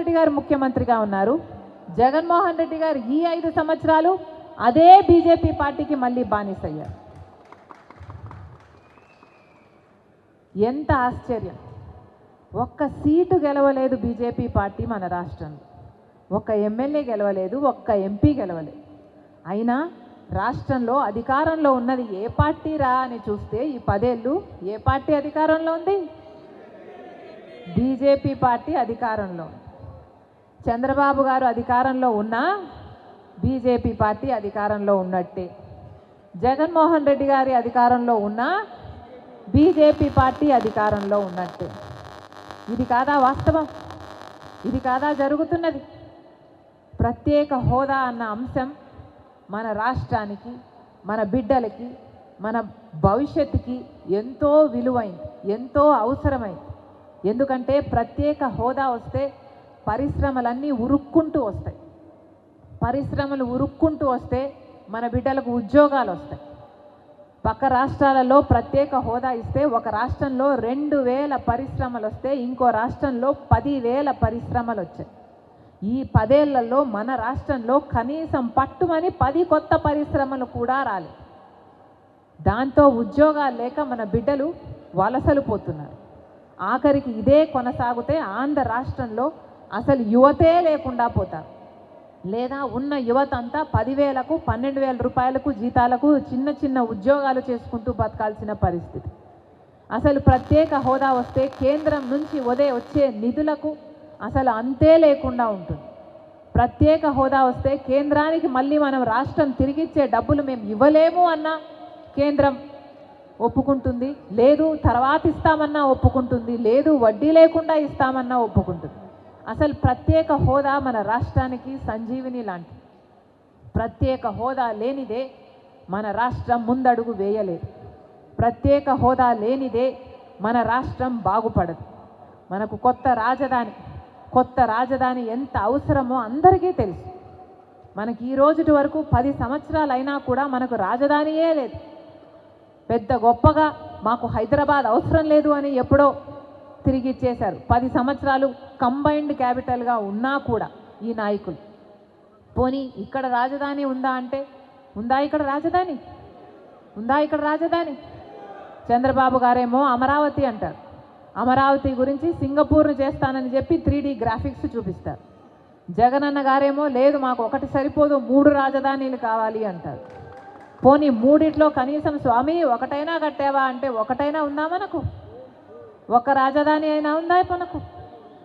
రెడ్డి గారు ముఖ్యమంత్రిగా ఉన్నారు. జగన్మోహన్ రెడ్డి గారు ఈ ఐదు సంవత్సరాలు అదే బీజేపీ పార్టీకి మళ్ళీ బానిసయ్యారు. ఎంత ఆశ్చర్యం. ఒక్క సీటు గెలవలేదు బీజేపీ పార్టీ మన రాష్ట్రంలో. ఒక్క ఎమ్మెల్యే గెలవలేదు ఒక్క ఎంపీ గెలవలేదు. అయినా రాష్ట్రంలో అధికారంలో ఉన్నది ఏ పార్టీ రా అని చూస్తే ఈ పదేళ్ళు ఏ పార్టీ అధికారంలో ఉంది? బీజేపీ పార్టీ అధికారంలో ఉంది. చంద్రబాబు గారు అధికారంలో ఉన్నా బీజేపీ పార్టీ అధికారంలో ఉన్నట్టే. జగన్మోహన్ రెడ్డి గారి అధికారంలో ఉన్నా బీజేపీ పార్టీ అధికారంలో ఉన్నట్టే. ఇది కాదా వాస్తవం? ఇది కాదా జరుగుతున్నది? ప్రత్యేక హోదా అన్న అంశం మన రాష్ట్రానికి మన బిడ్డలకి మన భవిష్యత్తుకి ఎంతో విలువైంది ఎంతో అవసరమైంది. ఎందుకంటే ప్రత్యేక హోదా వస్తే పరిశ్రమలన్నీ ఉరుక్కుంటూ వస్తాయి. పరిశ్రమలు ఉరుక్కుంటూ వస్తే మన బిడ్డలకు ఉద్యోగాలు వస్తాయి. పక్క రాష్ట్రాలలో ప్రత్యేక హోదా ఇస్తే ఒక రాష్ట్రంలో రెండు వేల పరిశ్రమలు వస్తే ఇంకో రాష్ట్రంలో పదివేల పరిశ్రమలు వచ్చాయి. ఈ పదేళ్ళలో మన రాష్ట్రంలో కనీసం పట్టుమని పది కొత్త పరిశ్రమలు కూడా రాలేదు. దాంతో ఉద్యోగాలు లేక మన బిడ్డలు వలసలు పోతున్నారు. ఆఖరికి ఇదే కొనసాగితే ఆంధ్ర రాష్ట్రంలో అసలు యువతే లేకుండా పోతారు. లేదా ఉన్న యువత అంతా పదివేలకు పన్నెండు వేల రూపాయలకు జీతాలకు చిన్న చిన్న ఉద్యోగాలు చేసుకుంటూ బతకాల్సిన పరిస్థితి. అసలు ప్రత్యేక హోదా వస్తే కేంద్రం నుంచి ఉదే వచ్చే నిధులకు అసలు అంతే లేకుండా ఉంటుంది. ప్రత్యేక హోదా వస్తే కేంద్రానికి మళ్ళీ మనం రాష్ట్రం తిరిగిచ్చే డబ్బులు మేము ఇవ్వలేము అన్న కేంద్రం ఒప్పుకుంటుంది. లేదు తర్వాత ఇస్తామన్నా ఒప్పుకుంటుంది. లేదు వడ్డీ లేకుండా ఇస్తామన్నా ఒప్పుకుంటుంది. అసలు ప్రత్యేక హోదా మన రాష్ట్రానికి సంజీవిని లాంటి. ప్రత్యేక హోదా లేనిదే మన రాష్ట్రం ముందడుగు వేయలేదు. ప్రత్యేక హోదా లేనిదే మన రాష్ట్రం బాగుపడదు. మనకు కొత్త రాజధాని కొత్త రాజధాని ఎంత అవసరమో అందరికీ తెలుసు. మనకి ఈ రోజుటి వరకు పది సంవత్సరాలు అయినా కూడా మనకు రాజధానియే లేదు. పెద్ద గొప్పగా మాకు హైదరాబాద్ అవసరం లేదు అని ఎప్పుడో తిరిగి ఇచ్చేశారు. పది సంవత్సరాలు కంబైన్డ్ క్యాపిటల్గా ఉన్నా కూడా ఈ నాయకులు. పోనీ ఇక్కడ రాజధాని ఉందా అంటే ఉందా ఇక్కడ రాజధాని? ఉందా ఇక్కడ రాజధాని? చంద్రబాబు గారేమో అమరావతి అంటారు. అమరావతి గురించి సింగపూర్ను చేస్తానని చెప్పి త్రీ గ్రాఫిక్స్ చూపిస్తారు. జగనన్న గారేమో లేదు మాకు ఒకటి సరిపోదు మూడు రాజధానీలు కావాలి అంటారు. పోనీ మూడిట్లో కనీసం స్వామి ఒకటైనా కట్టావా అంటే ఒకటైనా ఉందా మనకు? ఒక రాజధాని అయినా ఉందా మనకు?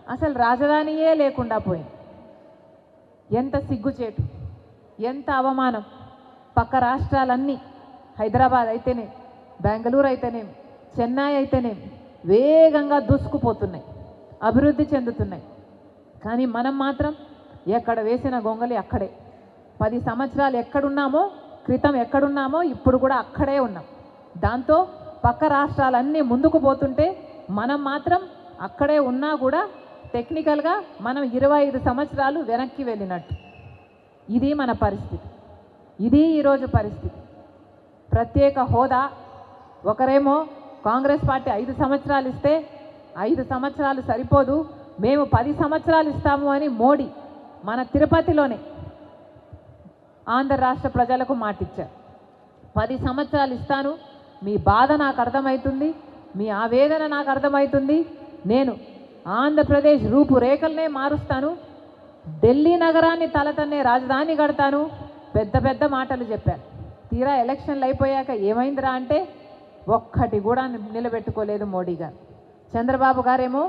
అసలు రాజధానియే లేకుండా పోయింది. ఎంత సిగ్గుచేటు ఎంత అవమానం. పక్క రాష్ట్రాలన్నీ హైదరాబాద్ అయితేనే బెంగళూరు అయితేనేమి చెన్నై అయితేనేమి వేగంగా దూసుకుపోతున్నాయి అభివృద్ధి చెందుతున్నాయి. కానీ మనం మాత్రం ఎక్కడ వేసిన గొంగలి అక్కడే. పది సంవత్సరాలు ఎక్కడున్నామో క్రితం ఎక్కడున్నామో ఇప్పుడు కూడా అక్కడే ఉన్నాం. దాంతో పక్క రాష్ట్రాలన్నీ ముందుకు పోతుంటే మనం మాత్రం అక్కడే ఉన్నా కూడా టెక్నికల్గా మనం ఇరవై ఐదు సంవత్సరాలు వెనక్కి వెళ్ళినట్టు. ఇది మన పరిస్థితి. ఇది ఈరోజు పరిస్థితి. ప్రత్యేక హోదా. ఒకరేమో కాంగ్రెస్ పార్టీ ఐదు సంవత్సరాలు ఇస్తే ఐదు సంవత్సరాలు సరిపోదు. మేము పది సంవత్సరాలు ఇస్తాము అని మోడీ మన తిరుపతిలోనే ఆంధ్ర రాష్ట్ర ప్రజలకు మాటిచ్చారు. పది సంవత్సరాలు ఇస్తాను. మీ బాధ నాకు అర్థమవుతుంది మీ ఆవేదన నాకు అర్థమవుతుంది నేను ఆంధ్రప్రదేశ్ రూపురేఖలనే మారుస్తాను ఢిల్లీ నగరాన్ని తలతన్నే రాజధాని కడతాను పెద్ద పెద్ద మాటలు చెప్పారు తీరా ఎలక్షన్లు అయిపోయాక ఏమైందిరా అంటే ఒక్కటి కూడా నిలబెట్టుకోలేదు మోడీ గారు చంద్రబాబు గారేమో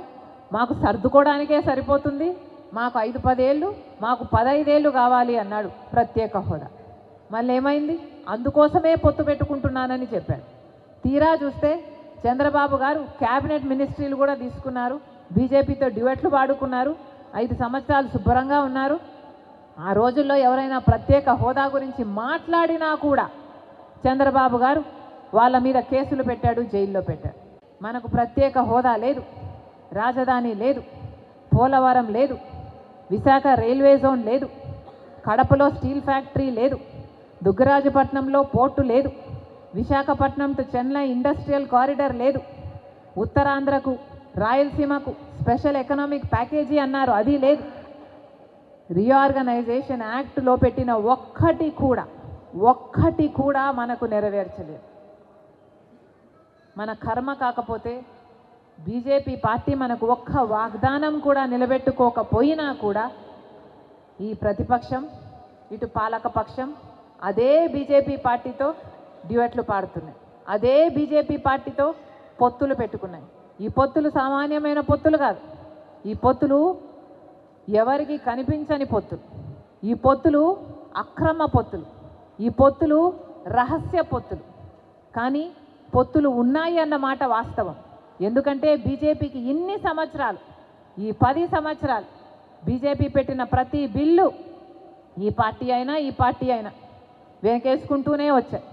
మాకు సర్దుకోవడానికే సరిపోతుంది మాకు ఐదు పదేళ్ళు మాకు పదైదేళ్ళు కావాలి అన్నాడు ప్రత్యేక హోదా. మళ్ళీ ఏమైంది అందుకోసమే పొత్తు పెట్టుకుంటున్నానని చెప్పాడు. తీరా చూస్తే చంద్రబాబు గారు క్యాబినెట్ మినిస్ట్రీలు కూడా తీసుకున్నారు బీజేపీతో డ్యూయట్లు పాడుకున్నారు ఐదు సంవత్సరాలు శుభ్రంగా ఉన్నారు. ఆ రోజుల్లో ఎవరైనా ప్రత్యేక హోదా గురించి మాట్లాడినా కూడా చంద్రబాబు గారు వాళ్ళ మీద కేసులు పెట్టాడు జైల్లో పెట్టాడు. మనకు ప్రత్యేక హోదా లేదు రాజధాని లేదు పోలవరం లేదు విశాఖ రైల్వే జోన్ లేదు కడపలో స్టీల్ ఫ్యాక్టరీ లేదు దుగ్గరాజపట్నంలో పోర్టు లేదు Visakhapatnam to Chennai industrial corridor లేదు ఉత్తరాంధ్రకు రాయలసీమకు స్పెషల్ ఎకనామిక్ ప్యాకేజీ అన్నారు. అది లేదు. రీఆర్గనైజేషన్ యాక్ట్లో పెట్టిన ఒక్కటి కూడా ఒక్కటి కూడా మనకు నెరవేర్చలేదు. మన కర్మ కాకపోతే బీజేపీ పార్టీ మనకు ఒక్క వాగ్దానం కూడా నిలబెట్టుకోకపోయినా కూడా ఈ ప్రతిపక్షం ఇటు పాలకపక్షం అదే బీజేపీ పార్టీతో డ్యూయట్లు పాడుతున్నాయి. అదే బీజేపీ పార్టీతో పొత్తులు పెట్టుకున్నాయి. ఈ పొత్తులు సామాన్యమైన పొత్తులు కాదు. ఈ పొత్తులు ఎవరికి కనిపించని పొత్తులు. ఈ పొత్తులు అక్రమ పొత్తులు. ఈ పొత్తులు రహస్య పొత్తులు. కానీ పొత్తులు ఉన్నాయి అన్న మాట వాస్తవం. ఎందుకంటే బీజేపీకి ఇన్ని సంవత్సరాలు ఈ పది సంవత్సరాలు బీజేపీ పెట్టిన ప్రతి బిల్లు ఈ పార్టీ అయినా ఈ పార్టీ అయినా వెనకేసుకుంటూనే వచ్చాయి.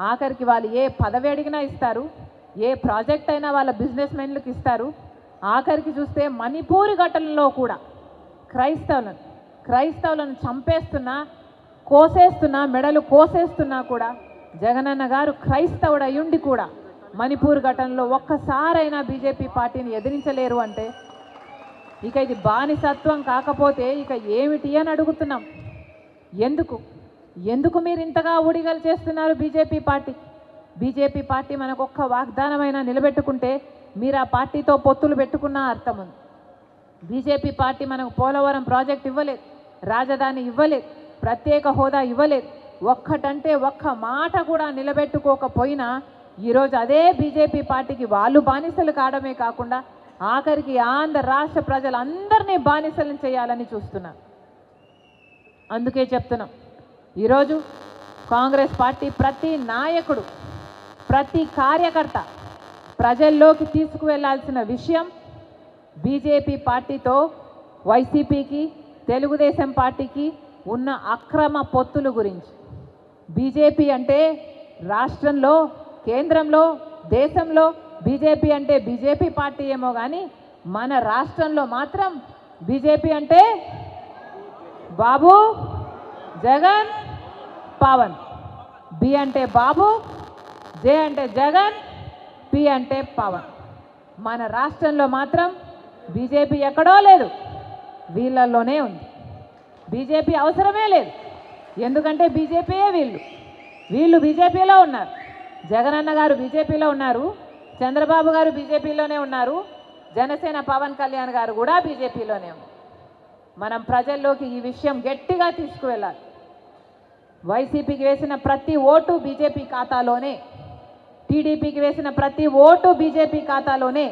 ఆఖరికి వాళ్ళు ఏ పదవి అడిగినా ఇస్తారు ఏ ప్రాజెక్ట్ అయినా వాళ్ళ బిజినెస్ మెన్లకు ఇస్తారు. ఆఖరికి చూస్తే మణిపూరి ఘటనలో కూడా క్రైస్తవులను క్రైస్తవులను చంపేస్తున్నా కోసేస్తున్నా మెడలు కోసేస్తున్నా కూడా జగనన్న గారు క్రైస్తవుడయుండి కూడా మణిపూర్ ఘటనలో ఒక్కసారైనా బీజేపీ పార్టీని ఎదిరించలేరు అంటే ఇక ఇది బానిసత్వం కాకపోతే ఇక ఏమిటి అని అడుగుతున్నాం. ఎందుకు? ఎందుకు మీరు ఇంతగా ఊడిగలు చేస్తున్నారు బీజేపీ పార్టీ? బీజేపీ పార్టీ మనకు ఒక్క వాగ్దానమైనా నిలబెట్టుకుంటే మీరు ఆ పార్టీతో పొత్తులు పెట్టుకున్న అర్థం ఉంది. బీజేపీ పార్టీ మనకు పోలవరం ప్రాజెక్ట్ ఇవ్వలేదు రాజధాని ఇవ్వలేదు ప్రత్యేక హోదా ఇవ్వలేదు. ఒక్కటంటే ఒక్క మాట కూడా నిలబెట్టుకోకపోయినా ఈరోజు అదే బీజేపీ పార్టీకి వాళ్ళు బానిసలు కావడమే కాకుండా ఆఖరికి ఆంధ్ర రాష్ట్ర ప్రజలందరినీ బానిసలను చేయాలని చూస్తున్నారు అందుకే చెప్తున్నాం. ఈరోజు కాంగ్రెస్ పార్టీ ప్రతి నాయకుడు ప్రతి కార్యకర్త ప్రజల్లోకి తీసుకువెళ్ళాల్సిన విషయం బీజేపీ పార్టీతో వైసీపీకి తెలుగుదేశం పార్టీకి ఉన్న అక్రమ పొత్తుల గురించి. బీజేపీ అంటే రాష్ట్రంలో కేంద్రంలో దేశంలో బీజేపీ అంటే బీజేపీ పార్టీ ఏమో కానీ మన రాష్ట్రంలో మాత్రం బీజేపీ అంటే బాబు జగన్ పవన్. బి అంటే బాబు జే అంటే జగన్ పి అంటే పవన్. మన రాష్ట్రంలో మాత్రం బీజేపీ ఎక్కడో లేదు వీళ్ళల్లోనే ఉంది. బీజేపీ అవసరమే లేదు ఎందుకంటే బీజేపీయే వీళ్ళు. వీళ్ళు బీజేపీలో ఉన్నారు. జగనన్న గారు బీజేపీలో ఉన్నారు చంద్రబాబు గారు బీజేపీలోనే ఉన్నారు జనసేన పవన్ కళ్యాణ్ గారు కూడా బీజేపీలోనే ఉన్నారు. మనం ప్రజల్లోకి ఈ విషయం గట్టిగా తీసుకువెళ్ళాలి. వైసీపీకి వేసిన ప్రతి ఓటు బీజేపీ ఖాతాలోనే. టీడీపీకి వేసిన ప్రతి ఓటు బీజేపీ ఖాతాలోనే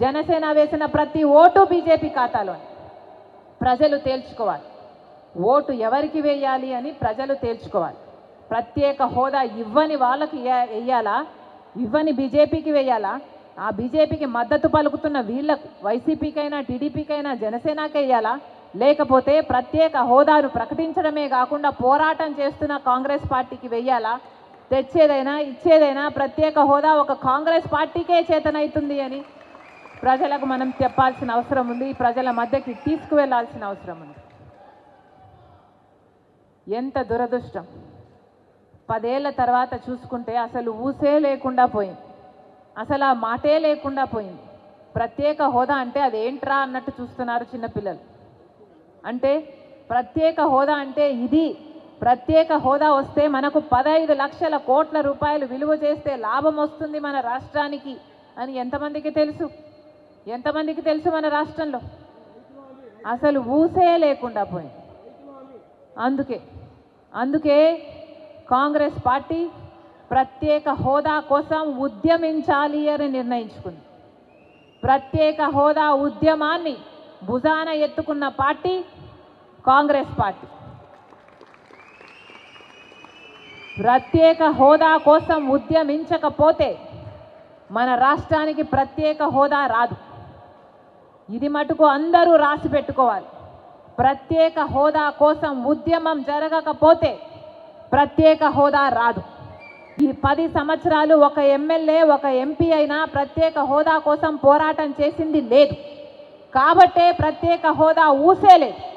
జనసేన వేసిన ప్రతి ఓటు బీజేపీ ఖాతాలోనే. ప్రజలు తేల్చుకోవాలి. ఓటు ఎవరికి వేయాలి అని ప్రజలు తేల్చుకోవాలి. ప్రత్యేక హోదా ఇవ్వని వాళ్ళకి వేయాలా? వెయ్యాలా ఇవ్వని బీజేపీకి వేయాలా? ఆ బీజేపీకి మద్దతు పలుకుతున్న వీళ్ళకు వైసీపీకైనా టీడీపీకైనా జనసేనకి వేయాలా? లేకపోతే ప్రత్యేక హోదాను ప్రకటించడమే కాకుండా పోరాటం చేస్తున్న కాంగ్రెస్ పార్టీకి వెయ్యాలా తెచ్చేదైనా ఇచ్చేదైనా ప్రత్యేక హోదా ఒక కాంగ్రెస్ పార్టీకే చేతనవుతుంది అని ప్రజలకు మనం చెప్పాల్సిన అవసరం ఉంది ప్రజల మధ్యకి తీసుకువెళ్ళాల్సిన అవసరం ఉంది. ఎంత దురదృష్టం. పదేళ్ళ తర్వాత చూసుకుంటే అసలు ఊసే లేకుండా పోయింది. అసలు ఆ మాటే లేకుండా పోయింది. ప్రత్యేక హోదా అంటే అదేంట్రా అన్నట్టు చూస్తున్నారు చిన్నపిల్లలు. అంటే ప్రత్యేక హోదా అంటే ఇది. ప్రత్యేక హోదా వస్తే మనకు పదహైదు లక్షల కోట్ల రూపాయలు విలువ చేస్తే లాభం వస్తుంది మన రాష్ట్రానికి అని ఎంతమందికి తెలుసు? ఎంతమందికి తెలుసు మన రాష్ట్రంలో? అసలు ఊసే లేకుండా పోయింది. అందుకే అందుకే కాంగ్రెస్ పార్టీ ప్రత్యేక హోదా కోసం ఉద్యమించాలి అని నిర్ణయించుకుంది. ప్రత్యేక హోదా ఉద్యమాన్ని భుజాన ఎత్తుకున్న పార్టీ కాంగ్రెస్ పార్టీ. ప్రత్యేక హోదా కోసం ఉద్యమించకపోతే మన రాష్ట్రానికి ప్రత్యేక హోదా రాదు. ఇది మటుకు అందరూ రాసి పెట్టుకోవాలి. ప్రత్యేక హోదా కోసం ఉద్యమం జరగకపోతే ప్రత్యేక హోదా రాదు. ఈ పది సంవత్సరాలు ఒక ఎమ్మెల్యే ఒక ఎంపీ అయినా ప్రత్యేక హోదా కోసం పోరాటం చేసింది లేదు. కాబట్టే ప్రత్యేక హోదా ఊసేలేదు.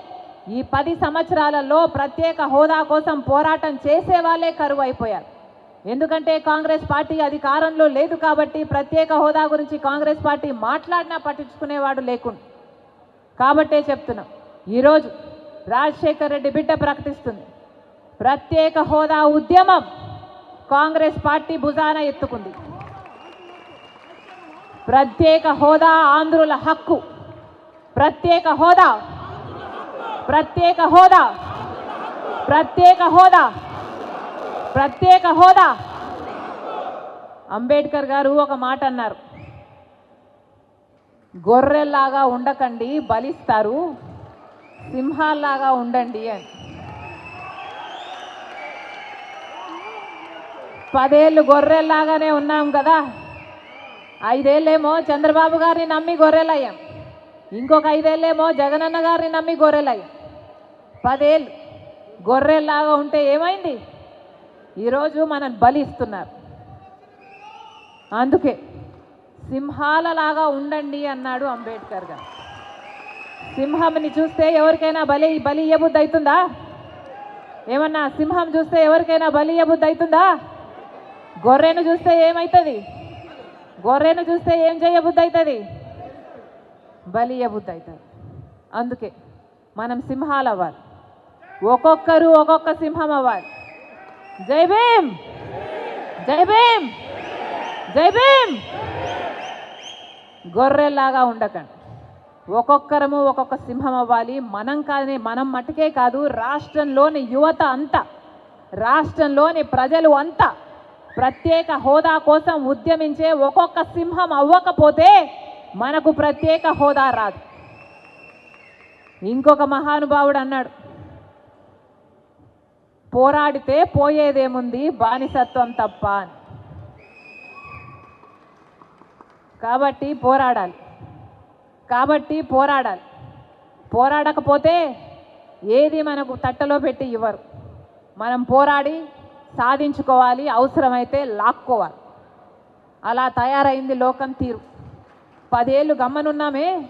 ఈ పది సంవత్సరాలలో ప్రత్యేక హోదా కోసం పోరాటం చేసే వాళ్ళే కరువు అయిపోయారు ఎందుకంటే కాంగ్రెస్ పార్టీ అధికారంలో లేదు కాబట్టి ప్రత్యేక హోదా గురించి కాంగ్రెస్ పార్టీ మాట్లాడినా పట్టించుకునేవాడు లేకుండా. కాబట్టే చెప్తున్నాం ఈరోజు రాజశేఖర్ రెడ్డి బిడ్డ ప్రకటిస్తుంది. ప్రత్యేక హోదా ఉద్యమం కాంగ్రెస్ పార్టీ భుజాన ఎత్తుకుంది. ప్రత్యేక హోదా ఆంధ్రుల హక్కు. ప్రత్యేక హోదా ప్రత్యేక హోదా. ప్రత్యేక హోదా. ప్రత్యేక హోదా. అంబేద్కర్ గారు ఒక మాట అన్నారు. గొర్రెల్లాగా ఉండకండి బలిస్తారు సింహాల్లాగా ఉండండి అని. పదేళ్ళు గొర్రెల్లాగానే ఉన్నాం కదా. ఐదేళ్ళేమో చంద్రబాబు గారిని నమ్మి గొర్రెలయ్యాం. ఇంకొక ఐదేళ్ళేమో జగనన్న గారిని నమ్మి గొర్రెలయ్యాం. పదేళ్ళు గొర్రెల్లాగా ఉంటే ఏమైంది? ఈరోజు మనం బలిస్తున్నారు. అందుకే సింహాలలాగా ఉండండి అన్నాడు అంబేద్కర్ గారు. సింహంని చూస్తే ఎవరికైనా బలి బలి ఇయ్యబుద్ధి అవుతుందా? ఏమన్నా సింహం చూస్తే ఎవరికైనా బలి ఇయ్యబుద్ధి అవుతుందా? గొర్రెను చూస్తే ఏమవుతుంది గొర్రెను చూస్తే ఏం చేయబుద్ధి అవుతుంది? బలి ఇయ్యబుద్ధి అవుతుంది. అందుకే మనం సింహాలు అవ్వాలి ఒక్కొక్కరు ఒక్కొక్క సింహం అవ్వాలి. జై భీమ్! జై భీమ్! జై భీమ్! గొర్రెల్లాగా ఉండకండి. ఒక్కొక్కరము ఒక్కొక్క సింహం అవ్వాలి. మనం కాదని మనం మటుకే కాదు రాష్ట్రంలోని యువత అంతా రాష్ట్రంలోని ప్రజలు అంతా ప్రత్యేక హోదా కోసం ఉద్యమించే ఒక్కొక్క సింహం అవ్వకపోతే మనకు ప్రత్యేక హోదా రాదు. ఇంకొక మహానుభావుడు అన్నాడు పోరాడితే పోయేదేముంది? బానిసత్వం తప్ప అని. కాబట్టి పోరాడాలి. కాబట్టి పోరాడాలి. పోరాడకపోతే ఏది మనకు తట్టలో పెట్టి ఇవ్వరు. మనం పోరాడి సాధించుకోవాలి అవసరమైతే లాక్కోవాలి. అలా తయారైంది లోకం తీరు. పదేళ్ళు గమ్మనున్నామే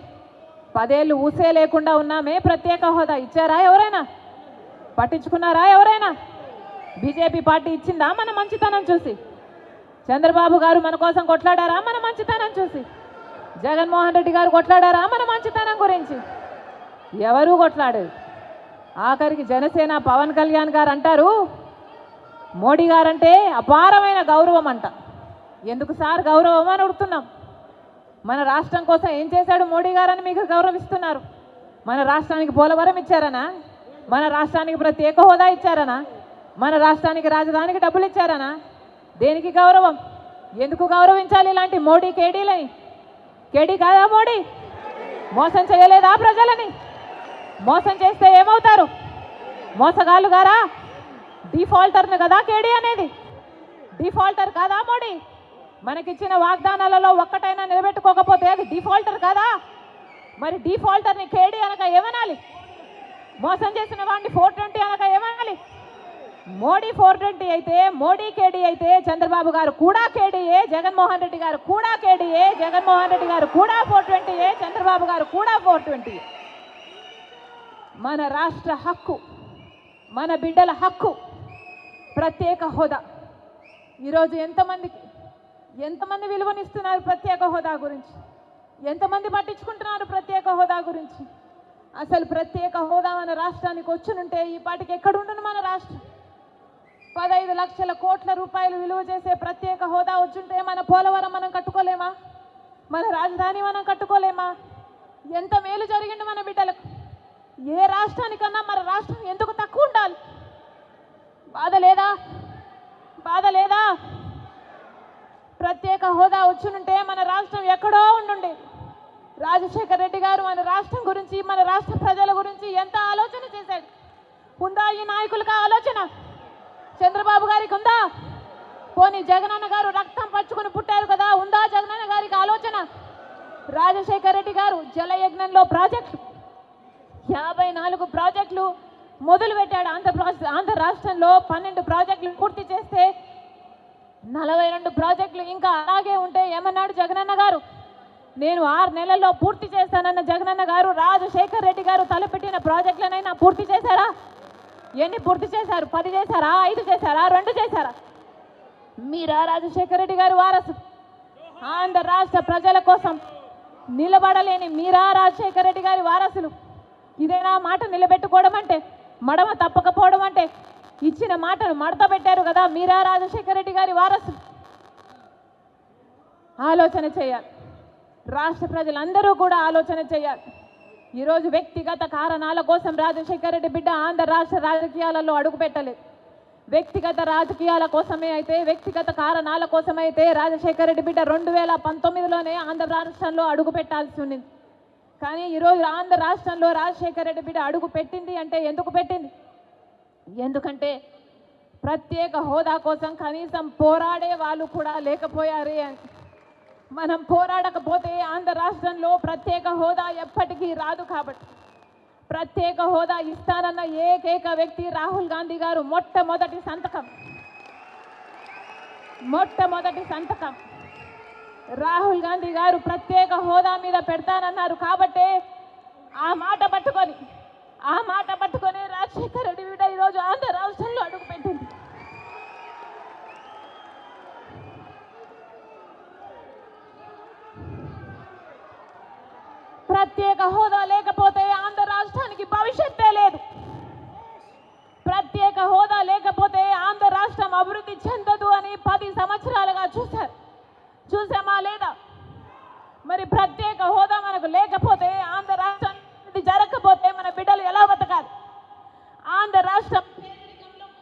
పదేళ్ళు ఊసే లేకుండా ఉన్నామే ప్రత్యేక హోదా. ఇచ్చారా ఎవరైనా? పట్టించుకున్నారా ఎవరైనా? బీజేపీ పార్టీ ఇచ్చిందా మన మంచితనం చూసి? చంద్రబాబు గారు మన కోసం కొట్లాడారా మన మంచితనం చూసి? జగన్మోహన్ రెడ్డి గారు కొట్లాడారా మన మంచితనం గురించి? ఎవరూ కొట్లాడేది? ఆఖరికి జనసేన పవన్ కళ్యాణ్ గారు అంటారు మోడీ గారంటే అపారమైన గౌరవం అంట. ఎందుకు సార్? గౌరవం అని అడుగుతున్నాం. మన రాష్ట్రం కోసం ఏం చేశాడు మోడీ గారని మీకు గౌరవిస్తున్నారు. మన రాష్ట్రానికి పోలవరం ఇచ్చారనా? మన రాష్ట్రానికి ప్రత్యేక హోదా ఇచ్చారనా? మన రాష్ట్రానికి రాజధానికి డబ్బులు ఇచ్చారనా? దేనికి గౌరవం? ఎందుకు గౌరవించాలి ఇలాంటి మోడీ కేడీలని? కేడీ కాదా మోడీ? మోసం చేయలేదా ప్రజలని? మోసం చేస్తే ఏమవుతారు? మోసగాళ్ళు గారా? డిఫాల్టర్ను కదా కేడీ అనేది? డిఫాల్టర్ కాదా మోడీ? మనకిచ్చిన వాగ్దానాలలో ఒక్కటైనా నిలబెట్టుకోకపోతే అది డిఫాల్టర్ కాదా? మరి డిఫాల్టర్ని కేడీ అనక ఏమనాలి? మోసం చేసిన వాడిని ఫోర్ ట్వంటీ అనక ఏమనాలి మోడీ ఫోర్ ట్వంటీ అయితే మోడీ కేడీ అయితే చంద్రబాబు గారు కూడా కేడీఏ జగన్మోహన్ రెడ్డి గారు కూడా కేడీఏ జగన్మోహన్ రెడ్డి గారు కూడా ఫోర్ ట్వంటీఏ చంద్రబాబు గారు కూడా ఫోర్ ట్వంటీ మన రాష్ట్ర హక్కు మన బిడ్డల హక్కు ప్రత్యేక హోదా. ఈరోజు ఎంతమందికి ఎంతమంది విలువనిస్తున్నారు ప్రత్యేక హోదా గురించి? ఎంతమంది పట్టించుకుంటున్నారు ప్రత్యేక హోదా గురించి? అసలు ప్రత్యేక హోదా మన రాష్ట్రానికి వచ్చునుంటే ఈ పాటికి ఎక్కడుండును మన రాష్ట్రం? పదహైదు లక్షల కోట్ల రూపాయలు విలువ చేసే ప్రత్యేక హోదా వచ్చుంటే మన పోలవరం మనం కట్టుకోలేమా? మన రాజధాని మనం కట్టుకోలేమా? ఎంత మేలు జరిగింది మన బిడ్డలకు? ఏ రాష్ట్రానికన్నా మన రాష్ట్రం ఎందుకు తక్కువ ఉండాలి బాధ లేదా? బాధ లేదా? ప్రత్యేక హోదా వచ్చునుంటే మన రాష్ట్రం ఎక్కడో ఉండుండేది. రాజశేఖర్ రెడ్డి గారు మన రాష్ట్రం గురించి మన రాష్ట్ర ప్రజల గురించి ఎంత ఆలోచన చేశాడు ఉందా ఈ నాయకులకు ఆలోచన? చంద్రబాబు గారికి ఉందా? పోనీ జగనన్న గారు రక్తం పచ్చుకుని పుట్టారు కదా ఉందా జగనన్న గారికి ఆలోచన? రాజశేఖర్ రెడ్డి గారు జలయజ్ఞంలో ప్రాజెక్టు. యాభై నాలుగు ప్రాజెక్టులు మొదలు పెట్టాడు ఆంధ్రప్రదేశ్ ఆంధ్ర రాష్ట్రంలో. పన్నెండు ప్రాజెక్టులు పూర్తి చేస్తే నలభై రెండు ప్రాజెక్టులు ఇంకా అలాగే ఉంటే ఏమన్నాడు జగనన్న గారు? నేను ఆరు నెలల్లో పూర్తి చేస్తానన్న జగనన్న గారు రాజశేఖర్ రెడ్డి గారు తలపెట్టిన ప్రాజెక్టులనైనా పూర్తి చేశారా? ఎన్ని పూర్తి చేశారు? పది చేశారా? ఐదు చేశారా? రెండు చేశారా? మీరా రాజశేఖర్ రెడ్డి గారు వారసు? ఆంధ్ర రాష్ట్ర ప్రజల కోసం నిలబడలేని మీరా రాజశేఖర్ రెడ్డి గారి వారసులు? ఇదేనా మాట నిలబెట్టుకోవడం అంటే? మడమ తప్పకపోవడం అంటే? ఇచ్చిన మాటను మడత పెట్టారు కదా మీరా రాజశేఖర రెడ్డి గారి వారసు? ఆలోచన చేయాలి. రాష్ట్ర ప్రజలందరూ కూడా ఆలోచన చేయాలి. ఈరోజు వ్యక్తిగత కారణాల కోసం రాజశేఖర రెడ్డి బిడ్డ ఆంధ్ర రాష్ట్ర రాజకీయాలలో అడుగుపెట్టలేదు వ్యక్తిగత రాజకీయాల కోసమే అయితే వ్యక్తిగత కారణాల కోసమైతే రాజశేఖర రెడ్డి బిడ్డ రెండు వేల పంతొమ్మిదిలోనే ఆంధ్ర రాష్ట్రంలో అడుగు పెట్టాల్సి ఉంది కానీ ఈరోజు ఆంధ్ర రాష్ట్రంలో రాజశేఖర రెడ్డి బిడ్డ అడుగు పెట్టింది అంటే ఎందుకు పెట్టింది? ఎందుకంటే ప్రత్యేక హోదా కోసం కనీసం పోరాడే వాళ్ళు కూడా లేకపోయారే అని. మనం పోరాడకపోతే ఆంధ్ర రాష్ట్రంలో ప్రత్యేక హోదా ఎప్పటికీ రాదు కాబట్టి. ప్రత్యేక హోదా ఇస్తానన్న ఏకైక వ్యక్తి రాహుల్ గాంధీ గారు మొట్టమొదటి సంతకం. మొట్టమొదటి సంతకం. రాహుల్ గాంధీ గారు ప్రత్యేక హోదా మీద పెడతానన్నారు కాబట్టే ఆ మాట పట్టుకొని ఆ మాట పట్టుకొని రాజశేఖర రెడ్డి బిడ్డ ఈరోజు ఆంధ్ర రాష్ట్రంలో అడుగుపెట్టింది ప్రత్యేక హోదా లేకపోతే ఆంధ్ర రాష్ట్రానికి భవిష్యత్తే లేదు ప్రత్యేక హోదా లేకపోతే ఆంధ్ర రాష్ట్రం అభివృద్ధి చెందదు అని పది సంవత్సరాలుగా చూశారు. చూసామా లేదా? మరి ప్రత్యేక హోదా మనకు లేకపోతే ఆంధ్ర రాష్ట్రం జరగకపోతే మన బిడ్డలు ఎలా బతకాలి? ఆంధ్ర రాష్ట్రం